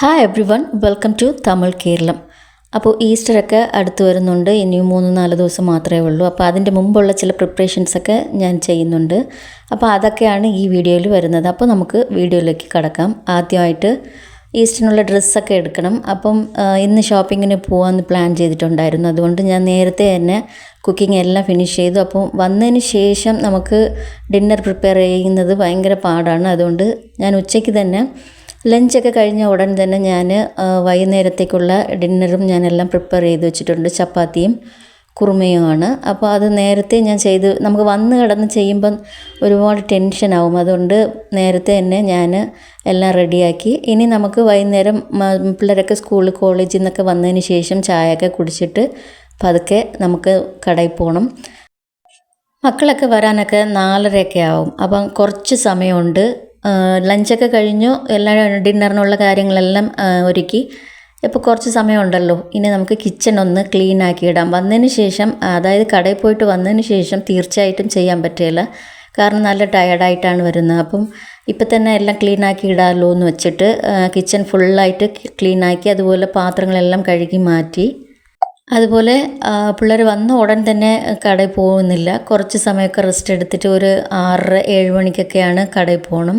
Hi everyone welcome to Tamil Keralam അപ്പോൾ ഈസ്റ്ററൊക്കെ അടുത്ത് വരുന്നുണ്ട്. ഇനിയും മൂന്ന് നാല് ദിവസം മാത്രമേ ഉള്ളൂ. അപ്പോൾ അതിന്റെ മുമ്പുള്ള ചില പ്രിപ്പറേഷൻസൊക്കെ ഞാൻ ചെയ്യുന്നുണ്ട്. അപ്പോൾ അതൊക്കെയാണ് ഈ വീഡിയോയിൽ വരുന്നത്. അപ്പോൾ നമുക്ക് വീഡിയോയിലേക്ക് കടക്കാം. ആദ്യമായിട്ട് ഈസ്റ്ററിനുള്ള ഡ്രസ്സൊക്കെ എടുക്കണം. അപ്പം ഇന്ന് ഷോപ്പിങ്ങിന് പോകാമെന്ന് പ്ലാൻ ചെയ്തിട്ടുണ്ടായിരുന്നു. അതുകൊണ്ട് ഞാൻ നേരത്തെ തന്നെ കുക്കിംഗ് എല്ലാം ഫിനിഷ് ചെയ്തു. അപ്പം വന്നതിന് ശേഷം നമുക്ക് ഡിന്നർ പ്രിപ്പയർ ചെയ്യുന്നത് ഭയങ്കര പാടാണ്. അതുകൊണ്ട് ഞാൻ ഉച്ചയ്ക്ക് തന്നെ ലഞ്ചൊക്കെ കഴിഞ്ഞ ഉടൻ തന്നെ ഞാൻ വൈകുന്നേരത്തേക്കുള്ള ഡിന്നറും ഞാനെല്ലാം പ്രിപ്പയർ ചെയ്ത് വെച്ചിട്ടുണ്ട്. ചപ്പാത്തിയും കുറുമയുമാണ്. അപ്പോൾ അത് നേരത്തെ ഞാൻ ചെയ്ത് നമുക്ക് വന്ന് കിടന്ന് ചെയ്യുമ്പം ഒരുപാട് ടെൻഷൻ ടെൻഷനാവും. അതുകൊണ്ട് നേരത്തെ തന്നെ ഞാൻ എല്ലാം റെഡിയാക്കി. ഇനി നമുക്ക് വൈകുന്നേരം പിള്ളേരൊക്കെ സ്കൂളിൽ കോളേജിൽ നിന്നൊക്കെ വന്നതിന് ശേഷം ചായയൊക്കെ കുടിച്ചിട്ട് പതുക്കെ നമുക്ക് കടയിൽ പോകണം മക്കളൊക്കെ വരാനൊക്കെ നാലരയൊക്കെ ആവും. അപ്പം കുറച്ച് സമയമുണ്ട്. ലഞ്ചൊക്കെ കഴിഞ്ഞു. എല്ലാ ഡിന്നറിനുള്ള കാര്യങ്ങളെല്ലാം ഒരുക്കി. ഇപ്പോൾ കുറച്ച് സമയമുണ്ടല്ലോ. ഇനി നമുക്ക് കിച്ചൺ ഒന്ന് ക്ലീൻ ആക്കി ഇടാം വന്നതിന് ശേഷം അതായത് കടയിൽ പോയിട്ട് വന്നതിന് ശേഷം തീർച്ചയായിട്ടും ചെയ്യാൻ പറ്റില്ല കാരണം നല്ല ടയർഡായിട്ടാണ് വരുന്നത്. അപ്പം ഇപ്പം തന്നെ എല്ലാം ക്ലീൻ ആക്കി ഇടാമല്ലോ എന്ന് വെച്ചിട്ട് കിച്ചൺ ഫുള്ളായിട്ട് ക്ലീൻ ആക്കി അതുപോലെ പാത്രങ്ങളെല്ലാം കഴുകി മാറ്റി. അതുപോലെ പിള്ളേർ വന്ന ഉടൻ തന്നെ കടയിൽ പോകുന്നില്ല. കുറച്ച് സമയമൊക്കെ റെസ്റ്റ് എടുത്തിട്ട് ഒരു ആറര ഏഴ് മണിക്കൊക്കെയാണ് കടയിൽ പോകണം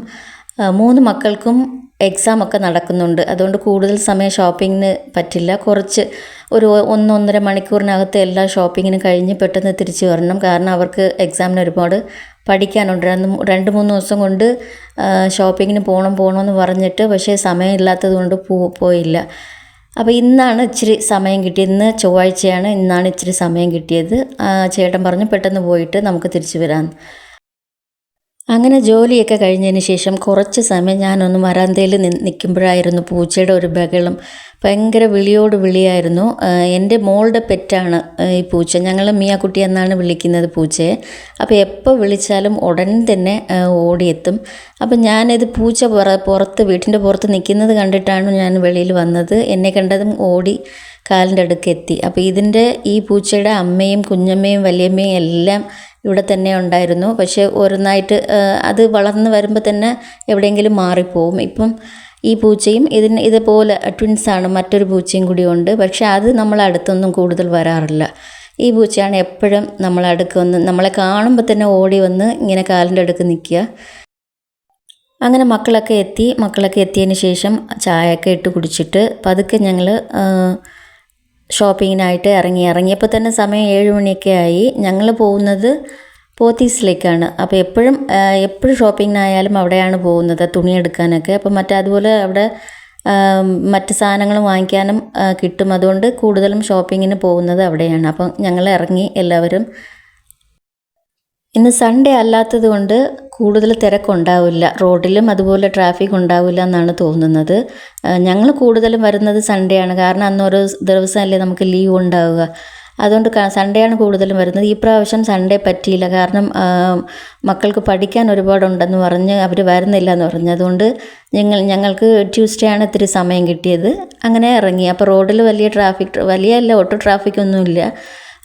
മൂന്ന് മക്കൾക്കും എക്സാം ഒക്കെ നടക്കുന്നുണ്ട്. അതുകൊണ്ട് കൂടുതൽ സമയം ഷോപ്പിങ്ങിന് പറ്റില്ല. കുറച്ച് ഒരു ഒന്നൊന്നര മണിക്കൂറിനകത്ത് എല്ലാ ഷോപ്പിങ്ങിനും കഴിഞ്ഞ് പെട്ടെന്ന് തിരിച്ചു വരണം. കാരണം അവർക്ക് എക്സാമിന് ഒരുപാട് പഠിക്കാനുണ്ട്. രണ്ട് രണ്ട് മൂന്ന് ദിവസം കൊണ്ട് ഷോപ്പിങ്ങിന് പോകണം പോകണമെന്ന് പറഞ്ഞിട്ട് പക്ഷേ സമയമില്ലാത്തത് കൊണ്ട് പോ പോയില്ല. അപ്പോൾ ഇന്നാണ് ഇച്ചിരി സമയം കിട്ടിയത്. ഇന്ന് ചൊവ്വാഴ്ചയാണ് ഇന്നാണ് ഇച്ചിരി സമയം കിട്ടിയത്. ചേട്ടൻ പറഞ്ഞു പെട്ടെന്ന് പോയിട്ട് നമുക്ക് തിരിച്ചു വരാം. അങ്ങനെ ജോലിയൊക്കെ കഴിഞ്ഞതിന് ശേഷം കുറച്ച് സമയം ഞാനൊന്ന് വരാന്തയിൽ നിൽക്കുമ്പോഴായിരുന്നു പൂച്ചയുടെ ഒരു ബഹളം. ഭയങ്കര വിളിയോട് വിളിയായിരുന്നു. എന്റെ മോളുടെ പെറ്റാണ് ഈ പൂച്ച. ഞങ്ങൾ മിയാക്കുട്ടി എന്നാണ് വിളിക്കുന്നത് പൂച്ചയെ. അപ്പോൾ എപ്പോൾ വിളിച്ചാലും ഉടൻ തന്നെ ഓടിയെത്തും. അപ്പം ഞാനിത് പൂച്ച പുറ പുറത്ത് വീട്ടിന്റെ പുറത്ത് നിൽക്കുന്നത് കണ്ടിട്ടാണ് ഞാൻ വെളിയിൽ വന്നത്. എന്നെ കണ്ടതും ഓടി കാലിന്റെ അടുക്ക് എത്തി. അപ്പോൾ ഇതിന്റെ ഈ പൂച്ചയുടെ അമ്മയും കുഞ്ഞമ്മയും വലിയമ്മയും എല്ലാം ഇവിടെ തന്നെ ഉണ്ടായിരുന്നു. പക്ഷേ ഓരോന്നായിട്ട് നായിട്ട് അത് വളർന്ന് വരുമ്പോൾ തന്നെ എവിടെയെങ്കിലും മാറിപ്പോവും. ഇപ്പം ഈ പൂച്ചയും ഇതിന് ഇതുപോലെ ട്വിൻസാണ് മറ്റൊരു പൂച്ചയും കൂടി ഉണ്ട്. പക്ഷേ അത് നമ്മളെ അടുത്തൊന്നും കൂടുതൽ വരാറില്ല. ഈ പൂച്ചയാണ് എപ്പോഴും നമ്മളെ അടുക്ക് വന്ന് നമ്മളെ കാണുമ്പോൾ തന്നെ ഓടി വന്ന് ഇങ്ങനെ കാലിന്റെ അടുക്ക് നിൽക്കുക അങ്ങനെ മക്കളൊക്കെ എത്തി. മക്കളൊക്കെ എത്തിയതിന് ശേഷം ചായയൊക്കെ ഇട്ട് കുടിച്ചിട്ട് പതുക്കെ ഞങ്ങൾ ഷോപ്പിങ്ങിനായിട്ട് ഇറങ്ങി. ഇറങ്ങിയപ്പോൾ തന്നെ സമയം ഏഴ് മണിയൊക്കെ ആയി. ഞങ്ങൾ പോകുന്നത് പോത്തീസിലേക്കാണ്. അപ്പോൾ എപ്പോഴും എപ്പോഴും ഷോപ്പിങ്ങിനായാലും അവിടെയാണ് പോകുന്നത് തുണിയെടുക്കാനൊക്കെ. അപ്പോൾ മറ്റേ അതുപോലെ അവിടെ മറ്റ് സാധനങ്ങൾ വാങ്ങിക്കാനും കിട്ടും. അതുകൊണ്ട് കൂടുതലും ഷോപ്പിങ്ങിന് പോകുന്നത് അവിടെയാണ്. അപ്പം ഞങ്ങൾ ഇറങ്ങി എല്ലാവരും. ഇന്ന് സൺഡേ അല്ലാത്തത് കൊണ്ട് കൂടുതൽ തിരക്കുണ്ടാവില്ല റോഡിലും അതുപോലെ ട്രാഫിക് ഉണ്ടാവില്ല എന്നാണ് തോന്നുന്നത്. ഞങ്ങൾ കൂടുതലും വരുന്നത് സൺഡേ ആണ്. കാരണം അന്ന് ഓരോ ദിവസമല്ലേ നമുക്ക് ലീവ് ഉണ്ടാവുക. അതുകൊണ്ട് സൺഡേ ആണ് കൂടുതലും വരുന്നത്. ഈ പ്രാവശ്യം സൺഡേ പറ്റിയില്ല. കാരണം മക്കൾക്ക് പഠിക്കാൻ ഒരുപാടുണ്ടെന്ന് പറഞ്ഞ് അവർ വരുന്നില്ല എന്ന് പറഞ്ഞു. അതുകൊണ്ട് ഞങ്ങൾ ഞങ്ങൾക്ക് ട്യൂസ്ഡേ ആണ് ഇത്തിരി സമയം കിട്ടിയത്. അങ്ങനെ ഇറങ്ങി. അപ്പോൾ റോഡിൽ വലിയ ട്രാഫിക് വലിയ അല്ല ഒട്ടും ട്രാഫിക് ഒന്നുമില്ല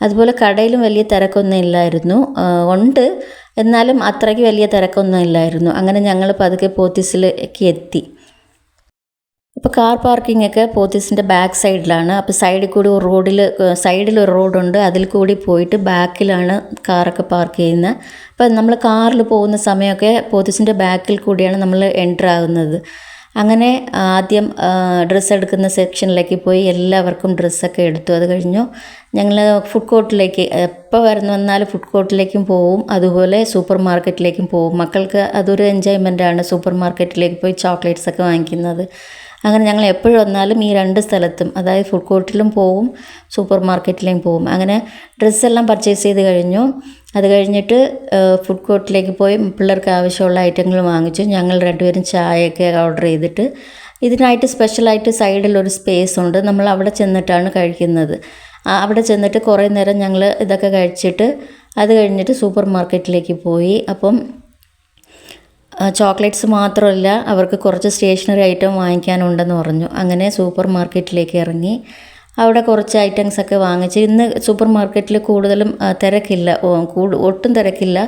അതുപോലെ കടയിലും വലിയ തിരക്കൊന്നും ഇല്ലായിരുന്നു. ഉണ്ട്. എന്നാലും അത്രയ്ക്ക് വലിയ തിരക്കൊന്നും ഇല്ലായിരുന്നു. അങ്ങനെ ഞങ്ങൾ പതുക്കെ പോത്തീസിലേക്ക് എത്തി. ഇപ്പോൾ കാർ പാർക്കിംഗ് ഒക്കെ പോത്തീസിന്റെ ബാക്ക് സൈഡിലാണ്. അപ്പോൾ സൈഡിൽ കൂടി ഒരു റോഡിൽ സൈഡിൽ ഒരു റോഡുണ്ട്. അതിൽ കൂടി പോയിട്ട് ബാക്കിലാണ് കാറൊക്കെ പാർക്ക് ചെയ്യുന്നത്. അപ്പോൾ നമ്മൾ കാറിൽ പോകുന്ന സമയമൊക്കെ പോത്തീസിന്റെ ബാക്കിൽ കൂടിയാണ് നമ്മൾ എന്റർ ആകുന്നത് അങ്ങനെ ആദ്യം ഡ്രസ്സ് എടുക്കുന്ന സെക്ഷനിലേക്ക് പോയി എല്ലാവർക്കും ഡ്രസ്സൊക്കെ എടുത്തു. അത് കഴിഞ്ഞു. ഞങ്ങൾ ഫുഡ് കോർട്ടിലേക്ക് എപ്പോൾ വരുന്നു വന്നാലും ഫുഡ് കോർട്ടിലേക്കും പോവും. അതുപോലെ സൂപ്പർ മാർക്കറ്റിലേക്കും പോവും. മക്കൾക്ക് അതൊരു എൻജോയ്മെന്റാണ് സൂപ്പർ മാർക്കറ്റിലേക്ക് പോയി ചോക്ലേറ്റ്സ് ഒക്കെ വാങ്ങിക്കുന്നത്. അങ്ങനെ ഞങ്ങൾ എപ്പോഴും വന്നാലും ഈ രണ്ട് സ്ഥലത്തും അതായത് ഫുഡ് കോർട്ടിലും പോവും സൂപ്പർ മാർക്കറ്റിലേക്കും പോവും. അങ്ങനെ ഡ്രസ്സെല്ലാം പർച്ചേസ് ചെയ്ത് കഴിഞ്ഞു. അത് കഴിഞ്ഞിട്ട് ഫുഡ് കോർട്ടിലേക്ക് പോയി പിള്ളേർക്ക് ആവശ്യമുള്ള ഐറ്റങ്ങൾ വാങ്ങിച്ചു. ഞങ്ങൾ രണ്ടുപേരും ചായയൊക്കെ ഓർഡർ ചെയ്തിട്ട് ഇതിനായിട്ട് സ്പെഷ്യലായിട്ട് സൈഡിൽ ഒരു സ്പേസ് ഉണ്ട്. നമ്മൾ അവിടെ ചെന്നിട്ടാണ് കഴിക്കുന്നത്. അവിടെ ചെന്നിട്ട് കുറേ നേരം ഞങ്ങൾ ഇതൊക്കെ കഴിച്ചിട്ട് അത് കഴിഞ്ഞിട്ട് സൂപ്പർ മാർക്കറ്റിലേക്ക് പോയി. അപ്പം ചോക്ലേറ്റ്സ് മാത്രമല്ല അവർക്ക് കുറച്ച് സ്റ്റേഷനറി ഐറ്റം വാങ്ങിക്കാനുണ്ടെന്ന് പറഞ്ഞു. അങ്ങനെ സൂപ്പർ മാർക്കറ്റിലേക്ക് ഇറങ്ങി. അവിടെ കുറച്ച് ഐറ്റംസ് ഒക്കെ വാങ്ങിച്ച്. ഇന്ന് സൂപ്പർ മാർക്കറ്റിൽ കൂടുതലും തിരക്കില്ല. ഒട്ടും തിരക്കില്ല.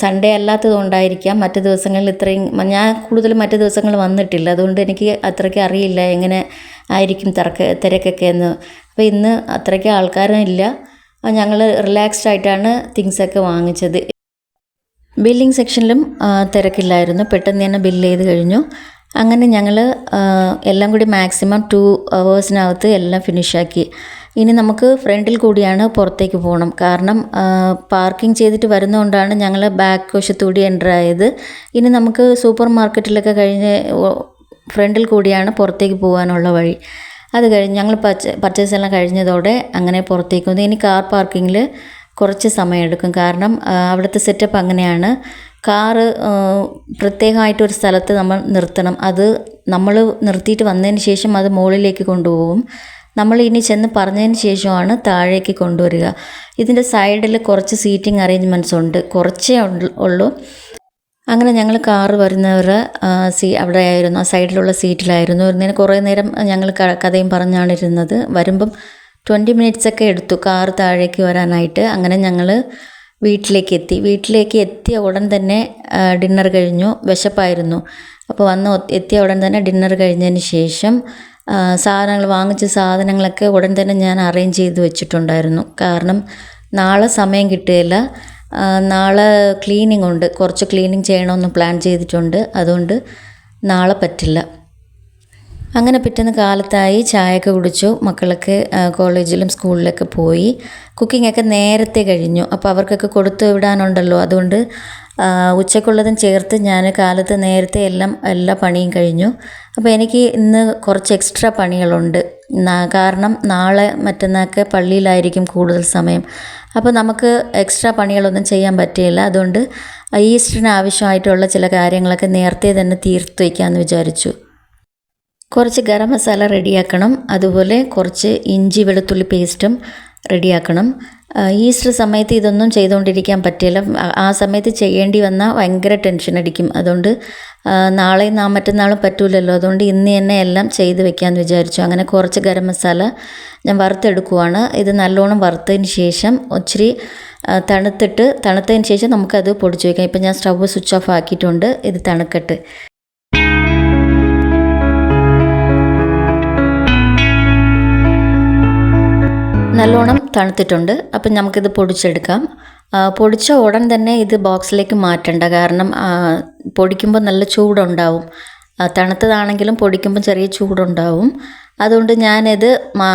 സൺഡേ അല്ലാത്തത് കൊണ്ടായിരിക്കാം. മറ്റു ദിവസങ്ങളിൽ ഇത്രയും ഞാൻ കൂടുതലും മറ്റു ദിവസങ്ങൾ വന്നിട്ടില്ല. അതുകൊണ്ട് എനിക്ക് അത്രയ്ക്ക് അറിയില്ല എങ്ങനെ ആയിരിക്കും തിരക്ക് തിരക്കൊക്കെ എന്ന്. അപ്പോൾ ഇന്ന് അത്രയ്ക്ക് ആൾക്കാരും ഇല്ല. ഞങ്ങൾ റിലാക്സ്ഡ് ആയിട്ടാണ് തിങ്സൊക്കെ വാങ്ങിച്ചത്. ബില്ലിംഗ് സെക്ഷനിലും തിരക്കില്ലായിരുന്നു. പെട്ടെന്ന് തന്നെ ബില്ല് ചെയ്ത് കഴിഞ്ഞു. അങ്ങനെ ഞങ്ങൾ എല്ലാം കൂടി മാക്സിമം ടു അവേഴ്സിനകത്ത് എല്ലാം ഫിനിഷാക്കി ഇനി നമുക്ക് ഫ്രണ്ടിൽ കൂടിയാണ് പുറത്തേക്ക് പോകണം കാരണം പാർക്കിംഗ് ചെയ്തിട്ട് വരുന്നതുകൊണ്ടാണ് ഞങ്ങൾ ബാക്ക് വശത്തുകൂടി എന്റർ ആയത്. ഇനി നമുക്ക് സൂപ്പർ മാർക്കറ്റിലൊക്കെ കഴിഞ്ഞ് ഫ്രണ്ടിൽ കൂടിയാണ് പുറത്തേക്ക് പോകാനുള്ള വഴി. അത് കഴിഞ്ഞ് ഞങ്ങൾ പച്ച പർച്ചേസ് എല്ലാം കഴിഞ്ഞതോടെ അങ്ങനെ പുറത്തേക്ക് വന്നു. ഇനി കാർ പാർക്കിങ്ങിൽ കുറച്ച് സമയമെടുക്കും. കാരണം അവിടുത്തെ സെറ്റപ്പ് അങ്ങനെയാണ്. കാറ് പ്രത്യേകമായിട്ടൊരു സ്ഥലത്ത് നമ്മൾ നിർത്തണം. അത് നമ്മൾ നിർത്തിയിട്ട് വന്നതിന് ശേഷം അത് മുകളിലേക്ക് കൊണ്ടുപോകും. നമ്മൾ ഇനി ചെന്ന് പറഞ്ഞതിന് ശേഷമാണ് താഴേക്ക് കൊണ്ടുവരിക. ഇതിന്റെ സൈഡിൽ കുറച്ച് സീറ്റിംഗ് അറേഞ്ച്മെന്റ്സ് ഉണ്ട്. കുറച്ചേ ഉള്ളൂ- അങ്ങനെ ഞങ്ങൾ കാറ് വരുന്നവർ സീ അവിടെ ആയിരുന്നു ആ സൈഡിലുള്ള സീറ്റിലായിരുന്നു ഇരുന്നതിന് കുറേ നേരം ഞങ്ങൾ കഥയും പറഞ്ഞാണ് ഇരുന്നത്. വരുമ്പം ട്വന്റി മിനിറ്റ്സ് ഒക്കെ എടുത്തു കാറ് താഴേക്ക് വരാനായിട്ട്. അങ്ങനെ ഞങ്ങൾ വീട്ടിലേക്ക് എത്തി വീട്ടിലേക്ക് എത്തിയ ഉടൻ തന്നെ ഡിന്നർ കഴിഞ്ഞു. വിശപ്പായിരുന്നു. അപ്പോൾ വന്ന് എത്തിയ ഉടൻ തന്നെ ഡിന്നർ കഴിഞ്ഞതിന് ശേഷം സാധനങ്ങൾ വാങ്ങിച്ച സാധനങ്ങളൊക്കെ ഉടൻ തന്നെ ഞാൻ അറേഞ്ച് ചെയ്ത് വെച്ചിട്ടുണ്ടായിരുന്നു. കാരണം നാളെ സമയം കിട്ടുകയില്ല നാളെ ക്ലീനിങ് ഉണ്ട്. കുറച്ച് ക്ലീനിങ് ചെയ്യണമെന്ന് പ്ലാൻ ചെയ്തിട്ടുണ്ട്. അതുകൊണ്ട് നാളെ പറ്റില്ല. അങ്ങനെ പിറ്റേന്ന് കാലത്തായി ചായയൊക്കെ കുടിച്ചു. മക്കളൊക്കെ കോളേജിലും സ്കൂളിലൊക്കെ പോയി. കുക്കിങ്ങൊക്കെ നേരത്തെ കഴിഞ്ഞു. അപ്പോൾ അവർക്കൊക്കെ കൊടുത്തു വിടാനുണ്ടല്ലോ. അതുകൊണ്ട് ഉച്ചക്കുള്ളതും ചേർത്ത് ഞാൻ കാലത്ത് നേരത്തെ എല്ലാം എല്ലാ പണിയും കഴിഞ്ഞു. അപ്പോൾ എനിക്ക് ഇന്ന് കുറച്ച് എക്സ്ട്രാ പണികളുണ്ട്. കാരണം നാളെ മറ്റന്നാൾക്ക് പള്ളിയിലായിരിക്കും കൂടുതൽ സമയം. അപ്പോൾ നമുക്ക് എക്സ്ട്രാ പണികളൊന്നും ചെയ്യാൻ പറ്റിയില്ല. അതുകൊണ്ട് ഈസ്റ്ററിന് ആവശ്യമായിട്ടുള്ള ചില കാര്യങ്ങളൊക്കെ നേരത്തെ തന്നെ തീർത്ത് വയ്ക്കാമെന്ന് വിചാരിച്ചു. കുറച്ച് ഗരം മസാല റെഡിയാക്കണം. അതുപോലെ കുറച്ച് ഇഞ്ചി വെളുത്തുള്ളി പേസ്റ്റും റെഡിയാക്കണം. ഈസ്റ്റർ സമയത്ത് ഇതൊന്നും ചെയ്തുകൊണ്ടിരിക്കാൻ പറ്റില്ല. ആ- സമയത്ത് ചെയ്യേണ്ടി വന്നാൽ ഭയങ്കര ടെൻഷൻ അടിക്കും. അതുകൊണ്ട് നാളെയും നാ മറ്റന്നാളും പറ്റൂലല്ലോ. അതുകൊണ്ട് ഇന്ന് തന്നെ എല്ലാം ചെയ്ത് വെക്കാമെന്ന് വിചാരിച്ചു. അങ്ങനെ കുറച്ച് ഗരം മസാല ഞാൻ വറുത്തെടുക്കുവാണ്. ഇത് നല്ലോണം വറുത്തതിന് ശേഷം ഒത്തിരി തണുത്തിട്ട് തണുത്തതിന് ശേഷം നമുക്കത് പൊടിച്ച് വയ്ക്കാം ഇപ്പം ഞാൻ സ്റ്റവ് സ്വിച്ച് ഓഫ് ആക്കിയിട്ടുണ്ട്. ഇത് തണുക്കട്ടെ. നല്ലോണം തണുത്തിട്ടുണ്ട്. അപ്പം നമുക്കിത് പൊടിച്ചെടുക്കാം. പൊടിച്ച ഉടൻ തന്നെ ഇത് ബോക്സിലേക്ക് മാറ്റണ്ട. കാരണം പൊടിക്കുമ്പോൾ നല്ല ചൂടുണ്ടാവും. തണുത്തതാണെങ്കിലും പൊടിക്കുമ്പോൾ ചെറിയ ചൂടുണ്ടാവും. അതുകൊണ്ട് ഞാനിത് മാ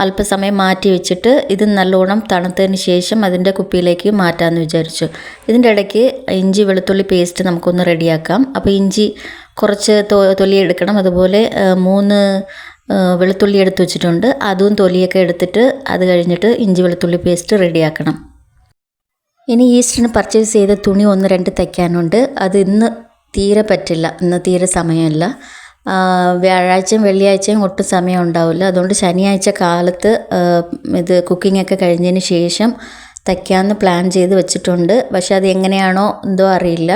അല്പസമയം മാറ്റി വെച്ചിട്ട് ഇത് നല്ലോണം തണുത്തതിന് ശേഷം അതിന്റെ കുപ്പിയിലേക്ക് മാറ്റാമെന്ന് വിചാരിച്ചു. ഇതിന്റെ ഇടയ്ക്ക് ഇഞ്ചി വെളുത്തുള്ളി പേസ്റ്റ് നമുക്കൊന്ന് റെഡിയാക്കാം. അപ്പോൾ ഇഞ്ചി കുറച്ച് തൊലി എടുക്കണം അതുപോലെ മൂന്ന് വെളുത്തുള്ളി എടുത്ത് വെച്ചിട്ടുണ്ട്. അതും തൊലിയൊക്കെ എടുത്തിട്ട് അത് കഴിഞ്ഞിട്ട് ഇഞ്ചി വെളുത്തുള്ളി പേസ്റ്റ് റെഡിയാക്കണം. ഇനി ഈസ്റ്ററിന് പർച്ചേസ് ചെയ്ത തുണി ഒന്ന് രണ്ട് തയ്ക്കാനുണ്ട്. അത് ഇന്ന് തീരെ പറ്റില്ല. ഇന്ന് തീരെ സമയമില്ല. വ്യാഴാഴ്ചയും വെള്ളിയാഴ്ചയും ഒട്ടും സമയം ഉണ്ടാവില്ല. അതുകൊണ്ട് ശനിയാഴ്ച കാലത്ത് ഇത് കുക്കിങ്ങൊക്കെ കഴിഞ്ഞതിന് ശേഷം തയ്ക്കാമെന്ന് പ്ലാൻ ചെയ്ത് വെച്ചിട്ടുണ്ട്. പക്ഷേ അത് എങ്ങനെയാണോ എന്തോ അറിയില്ല.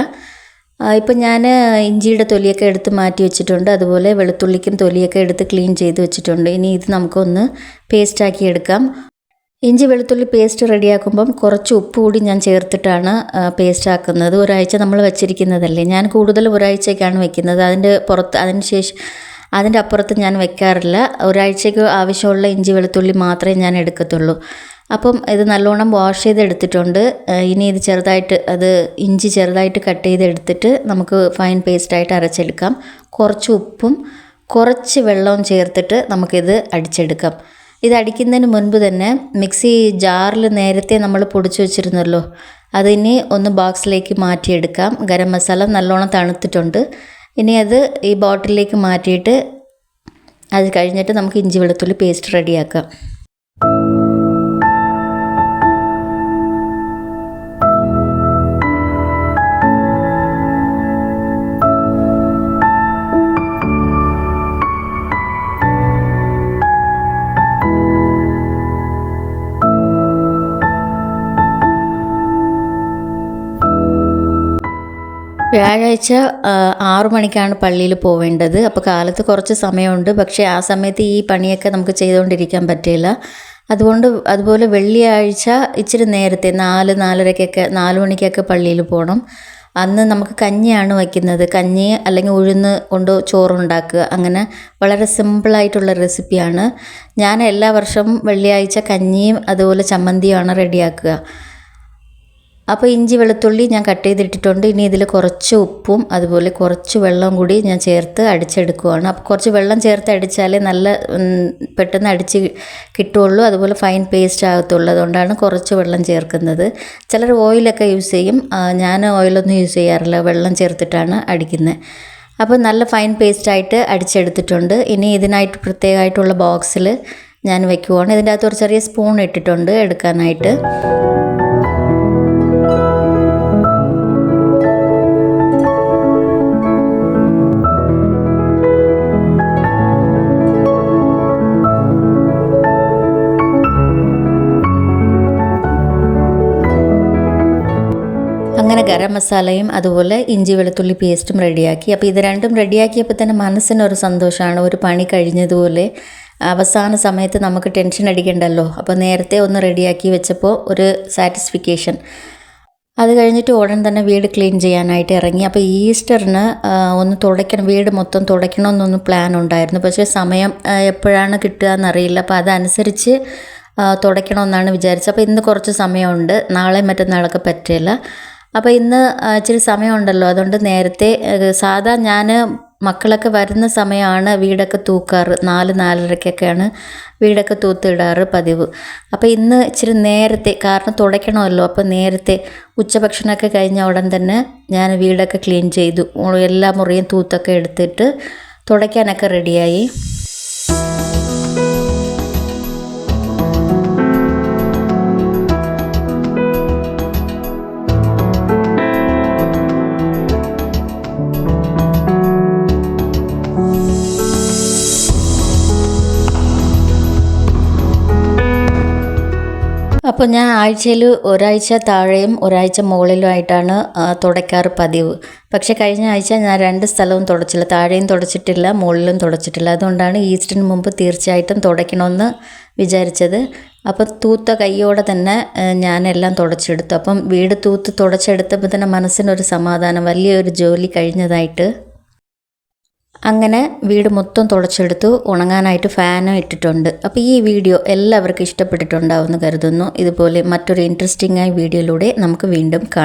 ഇപ്പം ഞാൻ ഇഞ്ചിയുടെ തൊലിയൊക്കെ എടുത്ത് മാറ്റി വെച്ചിട്ടുണ്ട്. അതുപോലെ വെളുത്തുള്ളിക്കും തൊലിയൊക്കെ എടുത്ത് ക്ലീൻ ചെയ്ത് വെച്ചിട്ടുണ്ട്. ഇനി ഇത് നമുക്കൊന്ന് പേസ്റ്റാക്കി എടുക്കാം. ഇഞ്ചി വെളുത്തുള്ളി പേസ്റ്റ് റെഡിയാക്കുമ്പം കുറച്ച് ഉപ്പ് കൂടി ഞാൻ ചേർത്തിട്ടാണ് പേസ്റ്റ് ആക്കുന്നത്. ഒരാഴ്ച നമ്മൾ വെച്ചിരിക്കുന്നതല്ലേ? ഞാൻ കൂടുതൽ ഒരാഴ്ചയ്ക്കാണ് വെക്കുന്നത്. അതിന്റെ പുറത്ത് അതിന് ശേഷം അതിന്റെ അപ്പുറത്ത് ഞാൻ വെക്കാറില്ല. ഒരാഴ്ചയ്ക്ക് ആവശ്യമുള്ള ഇഞ്ചി വെളുത്തുള്ളി മാത്രമേ ഞാൻ എടുക്കത്തുള്ളൂ. അപ്പം ഇത് നല്ലോണം വാഷ് ചെയ്തെടുത്തിട്ടുണ്ട്. ഇനി ഇത് ചെറുതായിട്ട് അത് ഇഞ്ചി ചെറുതായിട്ട് കട്ട് ചെയ്തെടുത്തിട്ട് നമുക്ക് ഫൈൻ പേസ്റ്റായിട്ട് അരച്ചെടുക്കാം. കുറച്ച് ഉപ്പും കുറച്ച് വെള്ളവും ചേർത്തിട്ട് നമുക്കിത് അടിച്ചെടുക്കാം. ഇത് അടിക്കുന്നതിന് മുൻപ് തന്നെ മിക്സി ജാറിൽ നേരത്തെ നമ്മൾ പൊടിച്ചു വെച്ചിരുന്നല്ലോ അതിനി ഒന്ന് ബോക്സിലേക്ക് മാറ്റിയെടുക്കാം. ഗരം മസാല നല്ലോണം തണുത്തിട്ടുണ്ട്. ഇനി അത് ഈ ബോട്ടിലേക്ക് മാറ്റിയിട്ട് അത് കഴിഞ്ഞിട്ട് നമുക്ക് ഇഞ്ചി വെളുത്തുള്ളി പേസ്റ്റ് റെഡിയാക്കാം വ്യാഴാഴ്ച ആറു മണിക്കാണ് പള്ളിയിൽ പോവേണ്ടത്. അപ്പോൾ കാലത്ത് കുറച്ച് സമയമുണ്ട്. പക്ഷേ ആ സമയത്ത് ഈ പണിയൊക്കെ നമുക്ക് ചെയ്തുകൊണ്ടിരിക്കാൻ പറ്റില്ല. അതുകൊണ്ട് അതുപോലെ വെള്ളിയാഴ്ച ഇച്ചിരി നേരത്തെ നാല് നാലരക്കൊക്കെ നാല് മണിക്കൊക്കെ പള്ളിയിൽ പോകണം. അന്ന് നമുക്ക് കഞ്ഞിയാണ് വയ്ക്കുന്നത്. കഞ്ഞി അല്ലെങ്കിൽ ഉഴുന്ന് കൊണ്ട് ചോറുണ്ടാക്കുക. അങ്ങനെ വളരെ സിമ്പിളായിട്ടുള്ള റെസിപ്പിയാണ്. ഞാൻ എല്ലാ വർഷവും വെള്ളിയാഴ്ച കഞ്ഞിയും അതുപോലെ ചമ്മന്തിയുമാണ് റെഡിയാക്കുക. അപ്പോൾ ഇഞ്ചി വെളുത്തുള്ളി ഞാൻ കട്ട് ചെയ്തിട്ടിട്ടുണ്ട്. ഇനി ഇതിൽ കുറച്ച് ഉപ്പും അതുപോലെ കുറച്ച് വെള്ളം കൂടി ഞാൻ ചേർത്ത് അടിച്ചെടുക്കുവാണ്. അപ്പോൾ കുറച്ച് വെള്ളം ചേർത്ത് അടിച്ചാലേ നല്ല പെട്ടെന്ന് അടിച്ച് കിട്ടുള്ളൂ. അതുപോലെ ഫൈൻ പേസ്റ്റ് ആകത്തുള്ളൂ അതുകൊണ്ടാണ് കുറച്ച് വെള്ളം ചേർക്കുന്നത്. ചിലർ ഓയിലൊക്കെ യൂസ് ചെയ്യും. ഞാൻ ഓയിലൊന്നും യൂസ് ചെയ്യാറില്ല. വെള്ളം ചേർത്തിട്ടാണ് അടിക്കുന്നത് അപ്പോൾ നല്ല ഫൈൻ പേസ്റ്റായിട്ട് അടിച്ചെടുത്തിട്ടുണ്ട്. ഇനി ഇതിനായിട്ട് പ്രത്യേകമായിട്ടുള്ള ബോക്സിൽ ഞാൻ വെക്കുവാണ്. ഇതിന്റെ അകത്ത് ഒരു ചെറിയ സ്പൂൺ ഇട്ടിട്ടുണ്ട് എടുക്കാനായിട്ട്. ഗരം മസാലയും അതുപോലെ ഇഞ്ചി വെളുത്തുള്ളി പേസ്റ്റും റെഡിയാക്കി. അപ്പോൾ ഇത് രണ്ടും റെഡിയാക്കിയപ്പോൾ തന്നെ മനസ്സിനൊരു സന്തോഷമാണ് ഒരു പണി കഴിഞ്ഞതുപോലെ അവസാന സമയത്ത് നമുക്ക് ടെൻഷൻ അടിക്കണ്ടല്ലോ. അപ്പോൾ നേരത്തെ ഒന്ന് റെഡിയാക്കി വെച്ചപ്പോൾ ഒരു സാറ്റിസ്ഫിക്കേഷൻ. അത് കഴിഞ്ഞിട്ട് ഉടൻ തന്നെ വീട് ക്ലീൻ ചെയ്യാനായിട്ട് ഇറങ്ങി. അപ്പോൾ ഈസ്റ്ററിന് ഒന്ന് തുടയ്ക്കണം വീട് മൊത്തം തുടയ്ക്കണമെന്നൊന്ന് പ്ലാൻ ഉണ്ടായിരുന്നു. പക്ഷേ സമയം എപ്പോഴാണ് കിട്ടുക എന്നറിയില്ല അപ്പോൾ അതനുസരിച്ച് തുടയ്ക്കണമെന്നാണ് വിചാരിച്ചത്. അപ്പോൾ ഇന്ന് കുറച്ച് സമയമുണ്ട്. നാളെ മറ്റന്നാളൊക്കെ പറ്റില്ല. അപ്പോൾ ഇന്ന് ഇച്ചിരി സമയമുണ്ടല്ലോ. അതുകൊണ്ട് നേരത്തെ സാധാ ഞാൻ മക്കളൊക്കെ വരുന്ന സമയമാണ് വീടൊക്കെ തൂക്കാറ്. നാല് നാലരയ്ക്കൊക്കെയാണ് വീടൊക്കെ തൂത്തിടാറ് പതിവ്. അപ്പോൾ ഇന്ന് ഇച്ചിരി നേരത്തെ കാരണം തുടയ്ക്കണമല്ലോ. അപ്പോൾ നേരത്തെ ഉച്ചഭക്ഷണമൊക്കെ കഴിഞ്ഞ ഉടൻ തന്നെ ഞാൻ വീടൊക്കെ ക്ലീൻ ചെയ്തു. എല്ലാ മുറിയും തൂത്തൊക്കെ എടുത്തിട്ട് തുടയ്ക്കാനൊക്കെ റെഡിയായി. അപ്പോൾ ഞാൻ ആഴ്ചയിൽ ഒരാഴ്ച താഴെയും ഒരാഴ്ച മുകളിലുമായിട്ടാണ് തുടയ്ക്കാറ് പതിവ്. പക്ഷേ കഴിഞ്ഞ ആഴ്ച ഞാൻ രണ്ട് സ്ഥലവും തുടച്ചില്ല. താഴെയും തുടച്ചിട്ടില്ല മുകളിലും തുടച്ചിട്ടില്ല. അതുകൊണ്ടാണ് ഈസ്റ്ററിന് മുമ്പ് തീർച്ചയായിട്ടും തുടയ്ക്കണമെന്ന് വിചാരിച്ചത്. അപ്പം തൂത്ത കൈയോടെ തന്നെ ഞാനെല്ലാം തുടച്ചെടുത്തു. അപ്പം വീട് തൂത്ത് തുടച്ചെടുത്തപ്പോൾ തന്നെ മനസ്സിനൊരു സമാധാനം വലിയൊരു ജോലി കഴിഞ്ഞതായിട്ട്. അങ്ങനെ വീട് മൊത്തം തുളച്ചെടുത്തു ഉണങ്ങാനായിട്ട് ഫാനും ഇട്ടിട്ടുണ്ട്. അപ്പോൾ ഈ വീഡിയോ എല്ലാവർക്കും ഇഷ്ടപ്പെട്ടിട്ടുണ്ടാവുമെന്ന് കരുതുന്നു. ഇതുപോലെ മറ്റൊരു ഇൻട്രസ്റ്റിംഗ് ആയ വീഡിയോയിലൂടെ നമുക്ക് വീണ്ടും കാണാം.